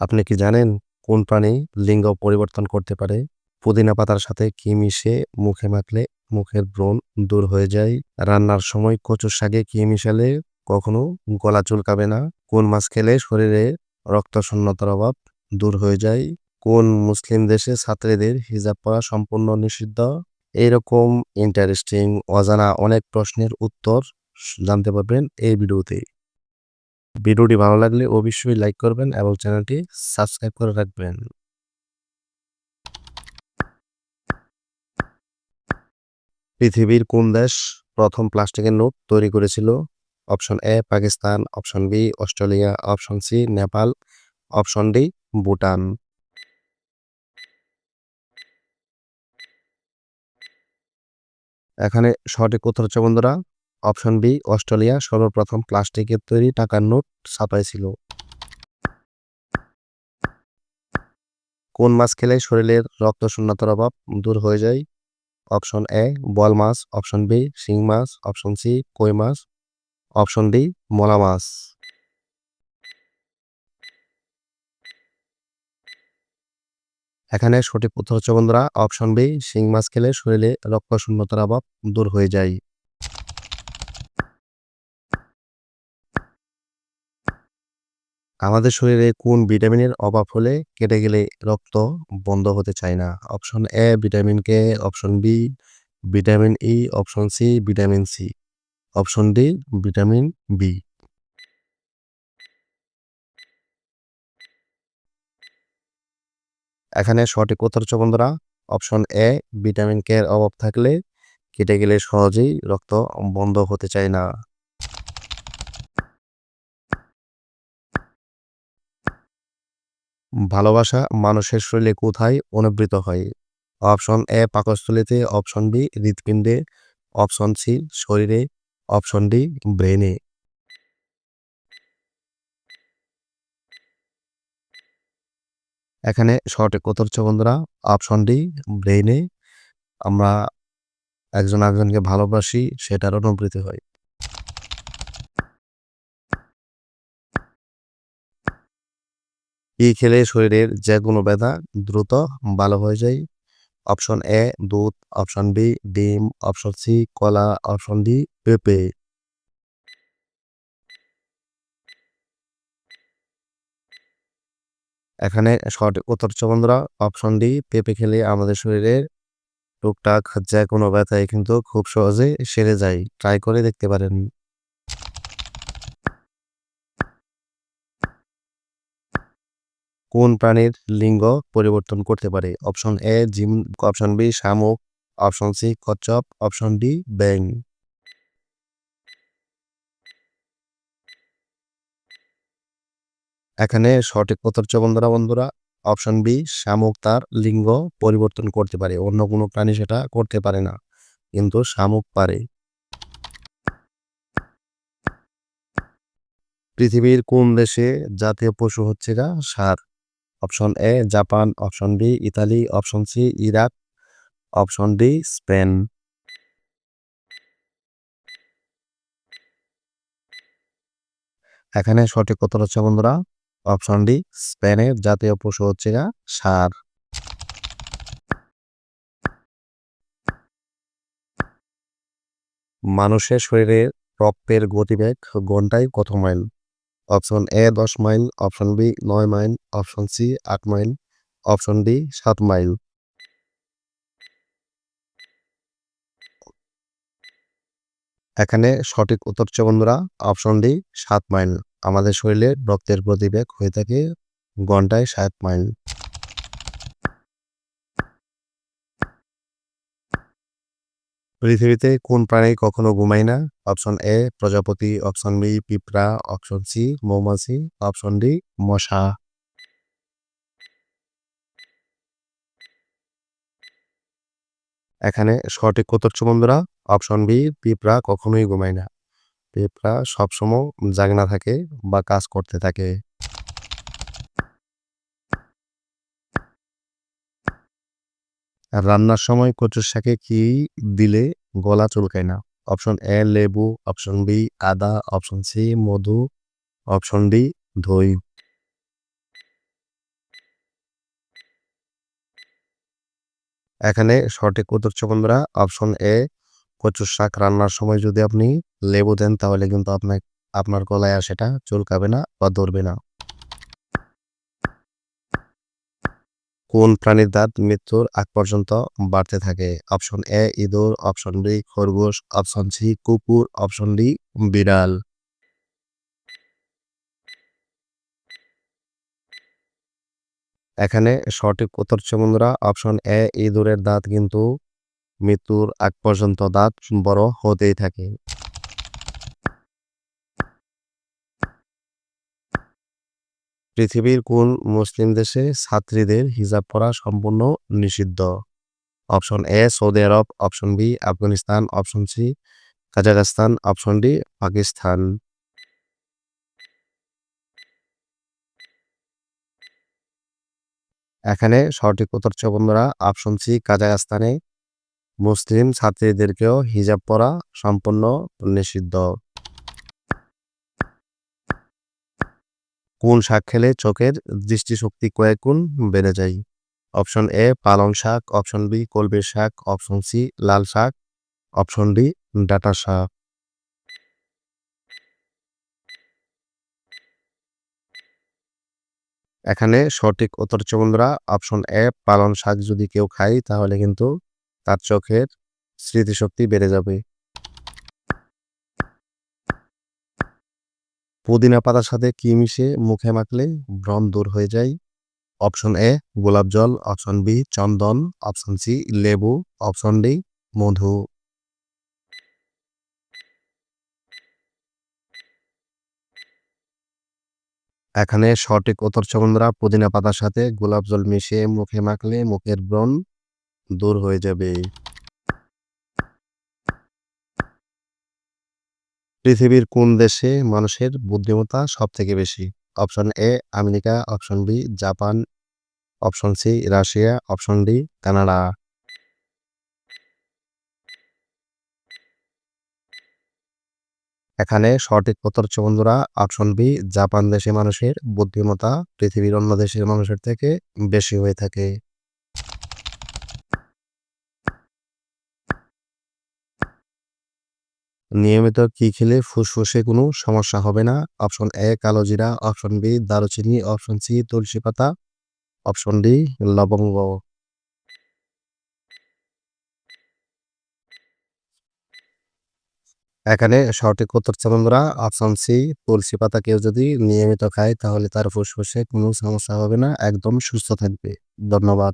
আপনি কি জানেন কোন প্রাণী লিঙ্গ পরিবর্তন করতে পারে? পুদিনা পাতার সাথে কি মিশে মুখে মাখলে মুখের ব্রণ দূর হয়ে যায়? রান্নার সময় কচুর শাকে কি মিশালে কখনো গলা চুলকাবে না? কোন মাছ খেলে শরীরে রক্ত শূন্যতার অভাব দূর হয়ে যায়? কোন মুসলিম দেশে ছাত্রীদের হিজাব পরা সম্পূর্ণ নিষিদ্ধ? এইরকম ইন্টারেস্টিং অজানা অনেক প্রশ্নের উত্তর জানতে পারবেন এই ভিডিওতে। ভিডিওটি ভালো লাগলে অবশ্যই লাইক করবেন এবং চ্যানেলটি সাবস্ক্রাইব করে রাখবেন। পৃথিবীর কোন দেশ প্রথম প্লাস্টিকের নোট তৈরি করেছিল? Option A, Pakistan, option B, Australia, option C, Nepal, option D, Bhutan. এখানে সঠিক উত্তর হচ্ছে বন্ধুরা অপশন বি, অস্ট্রেলিয়া, সর্বপ্রথম প্লাস্টিকের তৈরি টাকার নোট ছাপাইছিল কোন মাছ খেলে শরীরের রক্ত শূন্যতার অভাব দূর হয়ে যায়? অপশন এ, বল মাছ। অপশন বি, শিং মাছ। অপশন সি, কই মাছ। অপশন ডি, মলা মাছ। এখানে সঠিক উত্তর হচ্ছে বন্ধুরা, অপশন বি, শিং মাছ খেলে শরীরে রক্ত শূন্যতার অভাব দূর হয়ে যায়। আমাদের শরীরে কোন ভিটামিনের অভাব হলে কেটে গেলে রক্ত বন্ধ হতে চায় না? Option A vitamin K option B vitamin E option C vitamin C option D vitamin B এখানে সঠিক উত্তর হচ্ছে, বন্ধুরা, অপশন এ ভিটামিন কে এর অভাব থাকলে কেটে গেলে সহজেই রক্ত বন্ধ হতে চায় না। ভালোবাসা মানুষের শরীরে কোথায় অনুবৃত হয়? অপশন এ, পাকস্থলীতে। অপশন বি, হৃৎপিণ্ডে। অপশন সি, শরীরে। অপশন ডি ব্রেনে এখানে সঠিক উত্তর হচ্ছে, বন্ধুরা, অপশন ডি ব্রেনে আমরা একজন একজনকে ভালোবাসি, সেটার অনুভূতি হয়। কি খেলে শরীরের যে কোনো ব্যথা দ্রুত ভালো হয়ে যায়? অপশন এ, দুধ। অপশন বি, ডিম। অপশন সি, কলা। অপশন ডি, পেঁপে। এখানে সঠিক উত্তর বন্ধুরা, অপশন ডি, পেঁপে খেলে আমাদের শরীরের টুকটাক যে কোনো ব্যথায় কিন্তু খুব সহজে সেরে যায়। ট্রাই করে দেখতে পারেন। কোন প্রাণীর লিঙ্গ পরিবর্তন করতে পারে? অপশন এ জিম, অপশন বি শামুক, অপশন সি কচ্ছপ, অপশন ডি ব্যাং এখানে সঠিক উত্তর বন্ধুরা বন্ধুরা, অপশন বি শামুক তার লিঙ্গ পরিবর্তন করতে পারে। অন্য কোনো প্রাণী সেটা করতে পারে না, কিন্তু শামুক পারে। পৃথিবীর কোন দেশে জাতীয় পশু হচ্ছে গা? ষাঁড় option A Japan, option B Italy, option C Iraq, option D Spain. এখানে সঠিক উত্তর হচ্ছে বন্ধুরা অপশন ডি স্পেনের জাতীয় পশু হচ্ছে ষাঁড় মানুষের শরীরে রক্তের গতিবেগ ঘন্টায় কত মাইল? অপশন এ দশ মাইল, অপশন বি নয় মাইল, অপশন সি আট মাইল, অপশন ডি সাত মাইল। এখানে সঠিক উত্তর হচ্ছে, বন্ধুরা, অপশন ডি সাত মাইল। আমাদের শরীরে রক্তের প্রতিবেগ হয়ে থাকে ঘন্টায় সাত মাইল। পৃথিবীতে কোন প্রাণী কখনো ঘুমায় না? অপশন এ প্রজাপতি, অপশন বি পিঁপড়া, অপশন সি মৌমাছি, অপশন ডি মশা। এখানে সঠিক উত্তর বন্ধুরা, অপশন বি পিঁপড়া কখনোই ঘুমায় না। পিঁপড়া সবসময় জাগনা থাকে বা কাজ করতে থাকে। রান্নার সময় কচুর শাকে কি দিলে গলা চুলকায় না? অপশন এ লেবু। অপশন বি আদা। অপশন সি মধু। অপশন ডি দই। এখানে সঠিক উত্তর বন্ধুরা অপশন এ কচুর শাক রান্নার সময় যদি আপনি লেবু দেন, তাহলে কিন্তু আপনার আপনার গলায় আর সেটা চুলকাবে না বা ধরবে না। কোন প্রাণীর দাঁত মৃত্যুর আগ পর্যন্ত বাড়তে থাকে? অপশন এ, ইঁদুর, অপশন বি, খরগোশ, অপশন সি, কুকুর, অপশন ডি, বিড়াল। এখানে সঠিক উত্তর হচ্ছে বন্ধুরা, অপশন এ, ইঁদুরের দাঁত কিন্তু মৃত্যুর আগ পর্যন্ত দাঁত বড় হতেই থাকে। পৃথিবীর কোন মুসলিম দেশে ছাত্রীদের হিজাব পরা সম্পূর্ণ নিষিদ্ধ? Option A, Saudi Arab, option B, Afghanistan, option C, Kazakhstan, option D, Pakistan. এখানে সঠিক উত্তর বন্ধুরা, অপশন সি, কাজাখস্তানে মুসলিম ছাত্রীদেরকেও হিজাব পরা সম্পূর্ণ নিষিদ্ধ। কোন শাক খেলে চোখের দৃষ্টিশক্তি কয়েক গুণ বেড়ে যায়? অপশন এ পালং শাক। অপশন বি কলবের শাক। অপশন সি লাল শাক। অপশন ডি ডাটা শাক। এখানে সঠিক উত্তর বন্ধুরা, অপশন এ পালং শাক যদি কেউ খায়, তাহলে কিন্তু তার চোখের স্মৃতিশক্তি বেড়ে যাবে। পুদিনা পাতার সাথে কি মিশে মুখে মাখলে ব্রণ দূর হয়ে যায়? অপশন এ, গোলাপ জল। অপশন বি, চন্দন। অপশন সি, লেবু। অপশন ডি, মধু। এখানে সঠিক উত্তর বন্ধুরা, পুদিনা পাতার সাথে গোলাপ জল মিশিয়ে মুখে মাখলে মুখের ব্রণ দূর হয়ে যাবে। পৃথিবীর কোন দেশে মানুষের বুদ্ধিমত্তা সব থেকে বেশি? Option A America. Option B Japan. Option C Russia. Option D Canada. এখানে সঠিক উত্তর হচ্ছে, বন্ধুরা, অপশন বি জাপান দেশে মানুষের বুদ্ধিমত্তা পৃথিবীর অন্য দেশের মানুষের থেকে বেশি হয়ে থাকে। নিয়মিত কি খেলে ফুসফুসে কোনো সমস্যা হবে না? অপশন এ কালো জিরা। অপশন বি দারুচিনি। অপশন সি তুলসী পাতা। অপশন ডি লবঙ্গ। এখানে সঠিক উত্তর বন্ধুরা, অপশন সি তুলসী পাতা কেউ যদি নিয়মিত খায় তাহলে তার ফুসফুসে কোনো সমস্যা হবে না। একদম সুস্থ থাকবে। ধন্যবাদ।